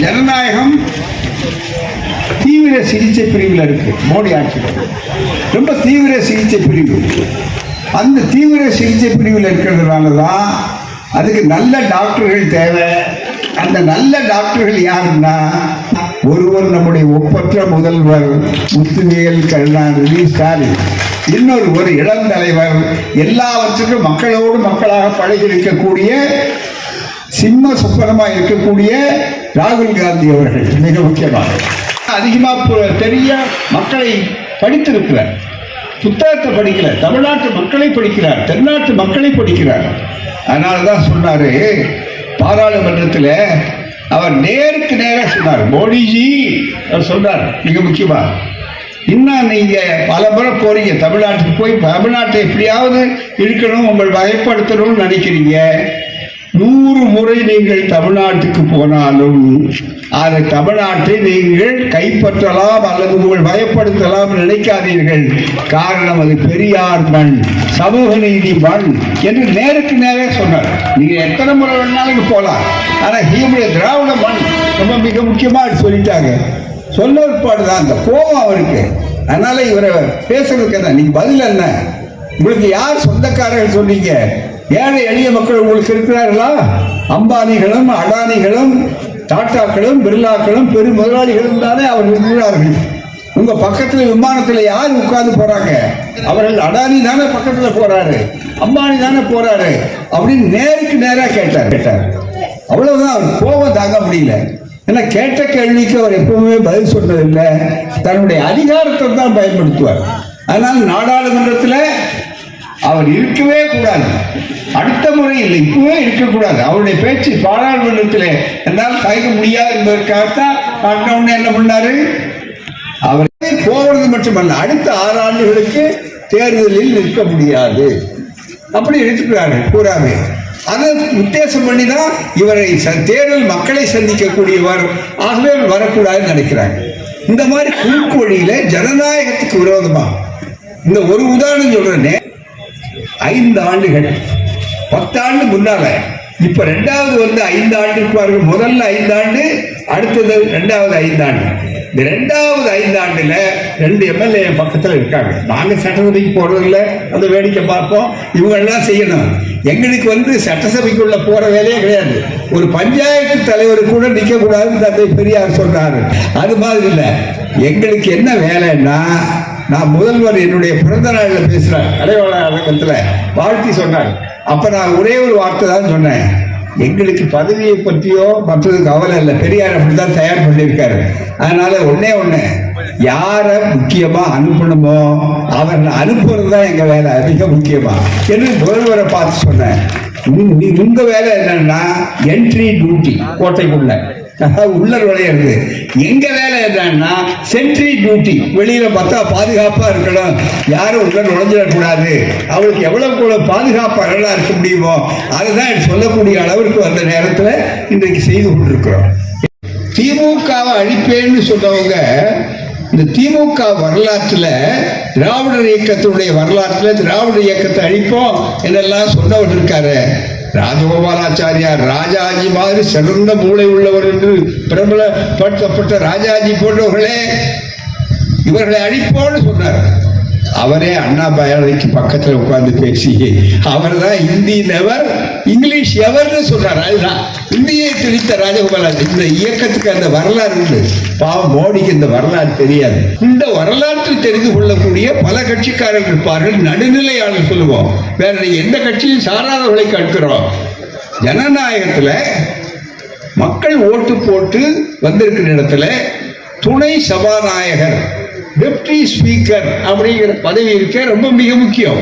ஜனநாயகம் தீவிர சிகிச்சை பிரிவில் இருக்கு. மோடி ஆட்சியில் ரொம்ப தீவிர சிகிச்சை பிரிவு. அந்த தீவிர சிகிச்சை பிரிவில் இருக்கிறதுனால தான் அதுக்கு நல்ல டாக்டர்கள் தேவை. அந்த நல்ல டாக்டர்கள் யாருன்னா ஒருவர் நம்முடைய ஒப்பற்ற முதல்வர் முத்துவேல் கருணாநிதி ஸ்டாலின். இன்னொரு ஒரு இளம் தலைவர். எல்லாவற்றுக்கும் மக்களோடு மக்களாக பழகி இருக்கக்கூடிய சிம்ம சுப்பனமா இருக்கக்கூடிய ராகுல் காந்தி அவர்கள் மிக முக்கியமாக. அதிகமாக தெரிய மக்களை படித்திருக்கிறார். புத்தகத்தை படிக்கிறார். தமிழ்நாட்டு மக்களை படிக்கிறார். தென்னாட்டு மக்களை படிக்கிறார். அதனால தான் சொன்னாரு பாராளுமன்றத்தில் அவர் நேருக்கு நேராக சொன்னார் மோடிஜி அவர் சொன்னார் மிக முக்கியமாக இன்னும் நீங்கள் பல முறை போறீங்க தமிழ்நாட்டுக்கு போய் தமிழ்நாட்டை எப்படியாவது இருக்கணும் உங்கள் வகைப்படுத்தணும்னு நினைக்கிறீங்க. நூறு முறை நீங்கள் தமிழ்நாட்டுக்கு போனாலும் அதை தமிழ்நாட்டை நீங்கள் கைப்பற்றலாம் அல்லது உங்கள் பயப்படுத்தலாம் நினைக்காதீர்கள். காரணம் அது பெரியார் மண் சமூக நீதி மண் என்று நேருக்கு நேரே சொன்னார். நீங்க எத்தனை முறை வேணாலும் போகலாம் ஆனால் ஹீமுடைய திராவிட மண் ரொம்ப மிக முக்கியமாக சொல்லிட்டாங்க. சொல்ல தான் அந்த கோபம் அவருக்கு. அதனால இவரை பேசுறதுக்கு என்ன? நீங்க பதில் என்ன? உங்களுக்கு யார் சொந்தக்காரர்கள் சொன்னீங்க? ஏழை எளிய மக்கள் உங்களுக்கு இருக்கிறார்களா? அம்பானிகளும் அடானிகளும் டாட்டாக்களும் பிர்லாக்களும் பெரும் முதலாளிகளும் தானே அவர்கள் இருக்கிறார்கள். உங்க பக்கத்துல விமானத்துல யார் உட்கார்ந்து போறாங்க? அவர்கள் அடானி தானே பக்கத்துல போறாரு அம்பானி தானே போறாரு அப்படின்னு நேருக்கு நேரா கேட்டார். கேட்டார். அவ்வளவுதான் அவர் கோபம் தாங்க முடியல. ஏன்னா கேட்ட கேள்விக்கு அவர் எப்பவுமே பதில் சொன்னதில்லை. தன்னுடைய அதிகாரத்தை தான் பயன்படுத்துவார். அதனால் நாடாளுமன்றத்தில் அவர் இருக்கவே கூடாது. அடுத்த முறை இல்லை இப்பவே இருக்கக்கூடாது. அவருடைய பேச்சு பாராளுமன்றத்தில் என்னால் தயங்க முடியாது என்பதற்காகத்தான் லாக்டவுன் என்ன பண்ணாரு? அவர் போவது மட்டுமல்ல அடுத்த ஆறு ஆண்டுகளுக்கு தேர்தலில் நிற்க முடியாது. அப்படி எடுத்துக்கிறார்கள் கூறாமே. அதை உத்தேசம் பண்ணி தான் இவரை ச- தேர்தல் மக்களை சந்திக்கக்கூடியவர் ஆகவே வரக்கூடாதுன்னு நினைக்கிறாங்க இந்த மாதிரி குறுக்கு வழியில ஜனநாயகத்துக்கு விரோதமா? இந்த ஒரு உதாரணம் சொல்றேனே ஐந்து ஆண்டுகள். பத்தாண்டு முன்னால. இப்ப ரெண்டாவது வந்து ஐந்து ஆண்டு பாருங்க. முதல்ல ஐந்து ஆண்டு அடுத்தது ரெண்டாவது ஐந்து ஆண்டு. இந்த ரெண்டாவது ஐந்து ஆண்டுல ரெண்டு எம்எல்ஏ பக்கத்துல இருக்காங்க. நாங்க சட்டசபைக்கு போறதில்ல. அந்த வேடிக்கை பார்ப்போம். இவங்க எல்லாம் செய்யணும். எங்களுக்கு வந்து சட்டசபைக்குள்ள போற வேலையே கிடையாது. ஒரு பஞ்சாயத்து தலைவர் கூட நிக்க கூடாதுன்னு தந்தை பெரியார் சொல்றாரு அது மாதிரி இல்லை. எங்களுக்கு என்ன வேலைன்னா நான் முதல்வர் என்னுடைய பிறந்த நாளில் பேசுகிறேன் அடையாள அரங்கத்தில் வாழ்த்தி சொன்னார். அப்போ நான் ஒரே ஒரு வார்த்தை தான் சொன்னேன். எங்களுக்கு பதவியை பற்றியோ மற்றது கவலை இல்லை. பெரியார் அப்படித்தான் தயார் பண்ணியிருக்காரு. அதனால ஒன்னே ஒன்று யாரை முக்கியமாக அனுப்பணுமோ அவரை அனுப்புறது தான் எங்கள் வேலை மிக முக்கியமாக என்று முதல்வரை பார்த்து சொன்னேன். உங்க- வேலை என்னன்னா என்ட்ரி டியூட்டி கோட்டைக்குள்ள. உள்ள நுழையிறது எங்க வேலை என்னன்னா சென்ட்ரி டியூட்டி வெளியில பார்த்தா பாதுகாப்பா இருக்கணும். யாரும் உள்ள நுழைஞ்சிடக்கூடாது. அவளுக்கு எவ்வளவு கூட பாதுகாப்பு அழகா இருக்க முடியுமோ அதுதான் சொல்லக்கூடிய அளவிற்கு வந்த நேரத்துல இன்றைக்கு செய்து கொண்டிருக்கிறோம். திமுகவை அழிப்பேன்னு சொன்னவங்க இந்த திமுக வரலாற்றில் திராவிடர் இயக்கத்தினுடைய வரலாற்றில் திராவிட இயக்கத்தை அழிப்போம் என்றெல்லாம் சொன்னவர் இருக்காரு. ராஜகோபாலாச்சாரியார் ராஜாஜி மாதிரி சிறந்த மூளை உள்ளவர் என்று பிரபலப்படுத்தப்பட்ட ராஜாஜி போன்றவர்களே இவர்களை அழிப்போன்னு சொன்னார். அவரே அண்ணா பயாலஜிக்கு பக்கத்துல உட்கார்ந்து பேசி அவர் தான் ஹிந்தி நெவர் இங்கிலீஷ் எவர்னு சொல்றாரு. அதுதான். இந்தியை திணித்த ராஜகோபாலன் இந்த இயக்கத்துக்கு அந்த வரலாறு உண்டு. பாவம் மோடிக்கு இந்த வரலாறு தெரியாது. இந்த வரலாற்று தெரிந்து கொள்ளக்கூடிய பல கட்சிக்காரர்கள் இருப்பார்கள். நடுநிலையாளர் சொல்லுவோம். வேற எந்த கட்சியும் சாராதவர்களை கேட்கிறோம் ஜனநாயகத்துல மக்கள் ஓட்டு போட்டு வந்திருக்கிற இடத்துல துணை சபாநாயகர் டெப்டி ஸ்பீக்கர் அப்படிங்கிற பதவி இருக்க ரொம்ப மிக முக்கியம்.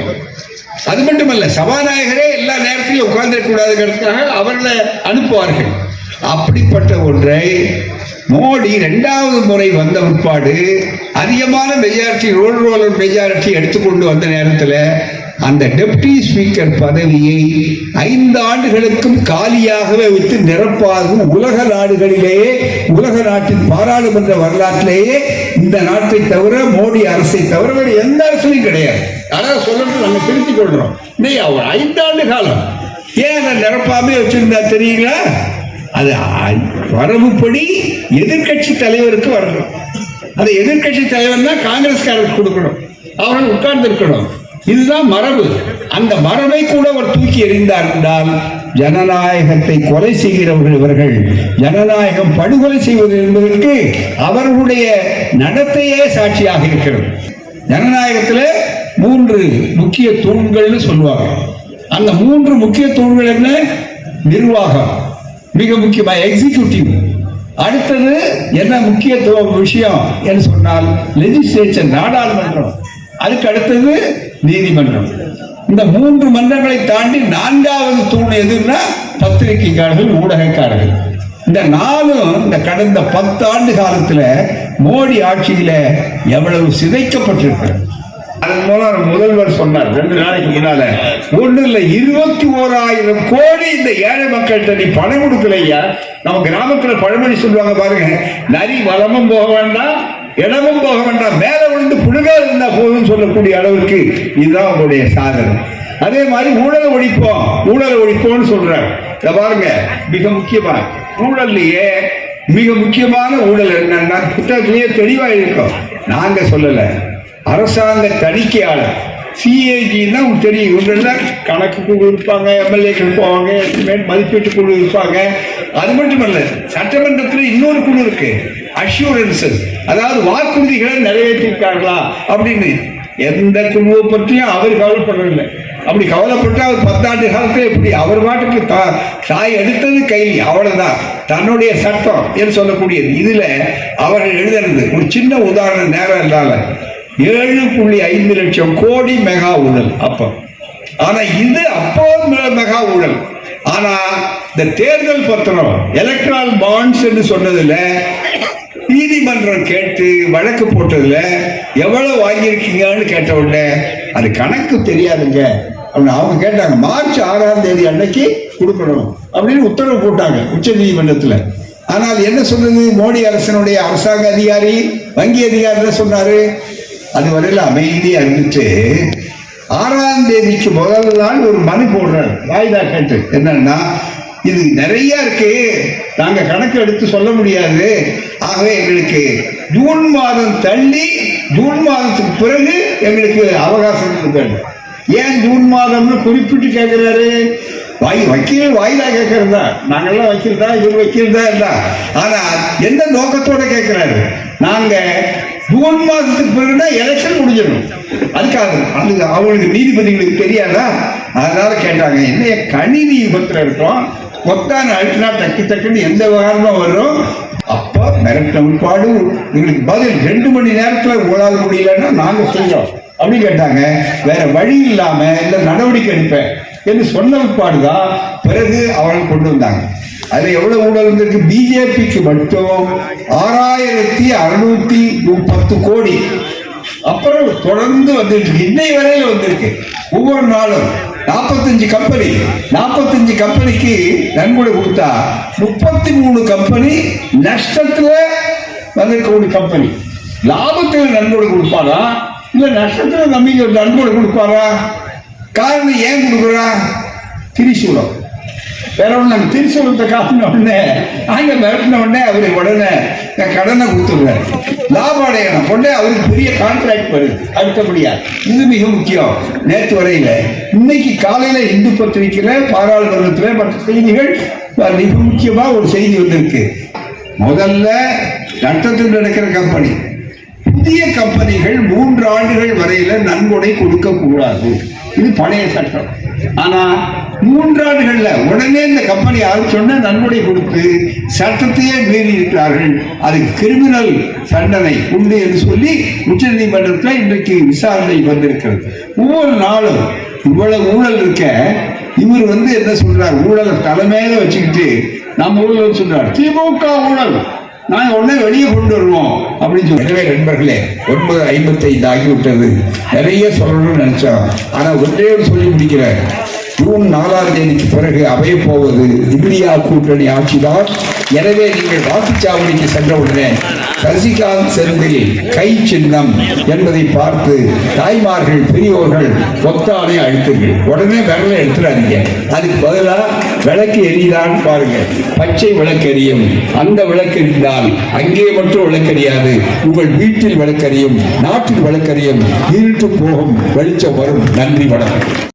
அது மட்டுமல்ல சபாநாயகரே எல்லா நேரத்திலையும் உட்கார்ந்துடக்கூடாதுங்கிறதுக்காக அவர்களை அனுப்புவார்கள். அப்படிப்பட்ட ஒன்றை மோடி ரெண்டாவது முறை வந்த உட்பாடு அதிகமான மெஜாரிட்டி ரோல் ரோலர் மெஜாரிட்டி எடுத்துக்கொண்டு வந்த நேரத்தில் அந்த டெப்டி ஸ்பீக்கர் பதவியை ஐந்து ஆண்டுகளுக்கும் காலியாகவே வைத்து நிரப்பாகும் உலக நாடுகளிலேயே உலக நாட்டின் பாராளுமன்ற வரலாற்றிலேயே இந்த நாட்டை தவிர மோடி அரசை தவிர வேறு எந்த அரசுலையும் கிடையாது. அதான் சொல்லணும் நம்ம திருத்திக் கொள்றோம் இல்லையா ஒரு ஐந்தாண்டு காலம் ஏன் அதை நிரப்பாமே வச்சிருந்தா தெரியுங்களா? அது வரவுப்படி எதிர்க்கட்சி தலைவருக்கு வரணும். அந்த எதிர்க்கட்சி தலைவர் தான் காங்கிரஸ்காரருக்கு கொடுக்கணும். அவர்கள் உட்கார்ந்து இருக்கணும் இதுதான் மரபு. அந்த மரபை கூட அவர் தூக்கி எறிந்தார் என்றால் ஜனநாயகத்தை கொலை செய்கிறவர்கள் இவர்கள் ஜனநாயகம் படுகொலை செய்வது என்பதற்கு அவர்களுடைய நடத்தையே சாட்சியாக இருக்கிறது. ஜனநாயகத்தில் மூன்று முக்கிய தூண்கள்னு சொல்லுவாங்க அந்த மூன்று முக்கிய தூண்கள் என்ன? நிர்வாகம். மிக முக்கியமாக எக்ஸிகியூட்டிவ் அடுத்தது என்ன முக்கியத்துவம் விஷயம் என்று சொன்னால் லெஜிஸ்லேச்சர் நாடாளுமன்றம். அதுக்கு அடுத்தது நீதிமன்றம். இந்த மூன்று மன்றங்களை தாண்டி நான்காவது தூண் எதுன்னா பத்திரிகைக்காரர்கள் ஊடகக்காரர்கள். இந்த நாளும் இந்த கடந்த பத்து ஆண்டு காலத்துல மோடி ஆட்சியில எவ்வளவு சிதைக்கப்பட்டிருக்கிறது. அதன் மூலம் முதல்வர் சொன்னார் ரெண்டு நாளைக்கு முன்னால. ஒண்ணு இல்ல இருபத்தி ஓராயிரம் கோடி இந்த ஏழை மக்கள்கிட்ட நீ பணம் கொடுக்கலையா? நம்ம கிராமத்துல பழமொழி சொல்லுவாங்க பாருங்க நரி வளமும் போக வேண்டாம் இடமும் போக வேண்டாம் மேல விழுந்து புழுகால் இருந்தா போதும் சொல்லக்கூடிய அளவுக்கு இதுதான் உங்களுடைய சாதனை. அதே மாதிரி ஊழல் ஒழிப்போம். ஊழல் ஒழிப்போம்னு சொல்றாங்க இத பாருங்க. மிக முக்கியமான ஊழல்லையே மிக முக்கியமான ஊழல் என்னன்னா புத்தகத்திலேயே தெளிவா இருக்கும். நாங்க சொல்லல. அரசாங்க தணிக்கையாளர். சிஏஜி தான் உங்களுக்கு தெரியும். இவங்கள கணக்கு குழு இருப்பாங்க எம்எல்ஏக்கள் போவாங்க எஸ்டிமேட் மதிப்பீட்டு குழு இருப்பாங்க. அது மட்டுமல்ல சட்டமன்றத்தில் இன்னொரு குழு இருக்குது அஷூரன்சஸ் அதாவது வாக்குறுதிகளை நிறைவேற்றிருக்கார்களா அப்படின்னு. எந்த குழுவை பற்றியும் அவர் கவலைப்படவில்லை. அப்படி கவலைப்பட்டு அவர் பத்தாண்டு காலத்தில் இப்படி அவர் பாட்டுக்கு தா தாய் எடுத்தது கைலி அவ்வளோதான் தன்னுடைய சட்டம் என்று சொல்லக்கூடியது. இதில் அவர்கள் எழுதுறது ஒரு சின்ன உதாரணம் நேரம் இல்லாத ஏழு புள்ளி ஐந்து லட்சம் கோடி மெகா ஊழல் அப்போ. ஆனால் இது அப்போ மெ- மெகா ஊழல். ஆனால் இந்த தேர்தல் பத்திரம் எலக்ட்ரால் பாண்ட்ஸ் என்று சொன்னதில் நீதிமன்றம் கேட்டு வழக்கு போட்டதுல எவ்வளவு வாங்கியிருக்கீங்கன்னு கேட்ட உடனே அது கணக்கு தெரியாதுங்க. அப்படின்னு அவங்க கேட்டாங்க மார்ச் ஆறாம் தேதி அன்னைக்கு கொடுக்கணும் அப்படின்னு உத்தரவு போட்டாங்க உச்ச நீதிமன்றத்தில். ஆனால் என்ன சொன்னது? மோடி அரசனுடைய அரசாங்க அதிகாரி வங்கி அதிகாரி என்ன சொன்னாரு. அது வரையில் அமைதியாக இருந்துட்டு ஆறாம் தேதிக்கு முதல் நாள் ஒரு மனு போடுறாரு. வாய்தா கேட்டு. என்னன்னா இது நிறைய இருக்கு. நாங்க கணக்கு எடுத்து சொல்ல முடியாது. ஆகவே எங்களுக்கு ஜூன் மாதம் தள்ளி ஜூன் மாதத்துக்கு பிறகு எங்களுக்கு அவகாசம் கொடுக்கணும் ஏன் ஜூன் மாதம்னு குறிப்பிட்டு கேட்கிறாரு வாய் வக்கீல் வாயிலா கேட்கறதா நாங்கெல்லாம் வக்கீல் தான் இவர் வக்கீல் தான் இருந்தா ஆனா எந்த நோக்கத்தோட கேட்கிறாரு நாங்க ஜூன் மாதத்துக்கு பிறகுதான் எலெக்ஷன் முடிஞ்சிடும். அதுக்காக அது அவங்களுக்கு நீதிபதிகளுக்கு தெரியாதா? அதனால கேட்டாங்க என்ன கணினி பத்திரம் இருக்கோம் கொத்தான அழுத்தினா டக்கு டக்குன்னு எந்த விவகாரமும் வரும். அப்போ மிரட்ட உட்பாடு எங்களுக்கு பதில் ரெண்டு மணி நேரத்துல ஓடாத முடியலன்னா நாங்க செய்யறோம் அப்படின்னு கேட்டாங்க. வேற வழி இல்லாம இல்லை நடவடிக்கை எடுப்பேன் என்று சொன்ன உட்பாடுதான் பிறகு அவர்கள் கொண்டு வந்தாங்க. அதுல எவ்வளவு ஊழல் வந்திருக்கு? பிஜேபிக்கு மட்டும் ஆறாயிரத்தி அறுநூத்தி பத்து கோடி. அப்புறம் தொடர்ந்து வந்துருக்கு. இன்னை வரையில வந்திருக்கு. ஒவ்வொரு நாளும். நாற்பத்தஞ்சு கம்பெனி நாற்பத்தஞ்சு கம்பெனிக்கு நன்கொடை கொடுத்தா முப்பத்தி மூணு கம்பெனி நஷ்டத்துல வந்திருக்கக்கூடிய கம்பெனி லாபத்தில் நன்கொடை கொடுப்பாரா இல்ல நஷ்டத்துல நம்பிக்கை நன்கொடை கொடுப்பாரா? காரணம் ஏன் கொடுக்குறா? திரிசூலம். வேற ஒண்ணு நம்ம திருச்சூலத்தை காட்டின உடனே அங்க மிரட்டின உடனே அவருக்கு உடனே நான் கடனை கொடுத்துருவேன். லாபம் அடையணும். உடனே அவருக்கு பெரிய கான்ட்ராக்ட் வருது. அடுத்தபடியா இது மிக முக்கியம். நேற்று வரையில இன்னைக்கு காலையில இந்து பத்திரிகையில பாராளுமன்றத்துல மற்ற செய்திகள் மிக முக்கியமா ஒரு செய்தி வந்திருக்கு. முதல்ல நட்டத்தில் நடக்கிற கம்பெனி புதிய கம்பெனிகள் மூன்று ஆண்டுகள் வரையில நன்கொடை கொடுக்க கூடாது இது பழைய சட்டம். ஆனா மூன்றாண்டுகள்ல உடனே இந்த கம்பெனி ஆரம்பிச்சோடனே நன்கொடை கொடுத்து சட்டத்தையே மீறி இருக்கிறார்கள் அது கிரிமினல் தண்டனை உண்டு என்று சொல்லி உச்சநீதிமன்றத்தில் இன்றைக்கு விசாரணை வந்திருக்கிறது. ஒவ்வொரு நாளும் இவ்வளவு ஊழல் இருக்க இவர் வந்து என்ன சொல்றார்? ஊழலை தலைமையில வச்சுக்கிட்டு நம்ம ஊழல் சொல்றார் திமுக ஊழல். நாங்க உடனே வெளியே கொண்டு வருவோம். அப்படின்னு சொல்லி எனவே நண்பர்களே ஒன்பது ஐம்பத்தைந்து ஆகிவிட்டது. நிறைய சொல்லணும்னு நினைச்சோம். ஆனா ஒன்றே சொல்லி முடிக்கிறேன். ஜூன் நாலாம் தேதிக்கு பிறகு அமைய போவது இந்தியா கூட்டணி ஆட்சிதான். எனவே நீங்கள் வாக்குச்சாவடிக்கு சென்றவுடனே சசிகாந்த் செந்தில் கை சின்னம் என்பதை பார்த்து தாய்மார்கள் பெரியோர்கள் ஒத்தானை அழுத்துங்கள் உடனே விரலை எடுத்துடாதீங்க. அதுக்கு பதிலாக விளக்கு எரியுதான் பாருங்க. பச்சை விளக்கு எரியும் அந்த விளக்கு எரிந்தால் அங்கே மட்டும் விளக்கறியாது உங்கள் வீட்டில் விளக்கறியும் நாட்டில் விளக்கறியும் இருட்டு போகும் வெளிச்சம் வரும். நன்றி வணக்கம்.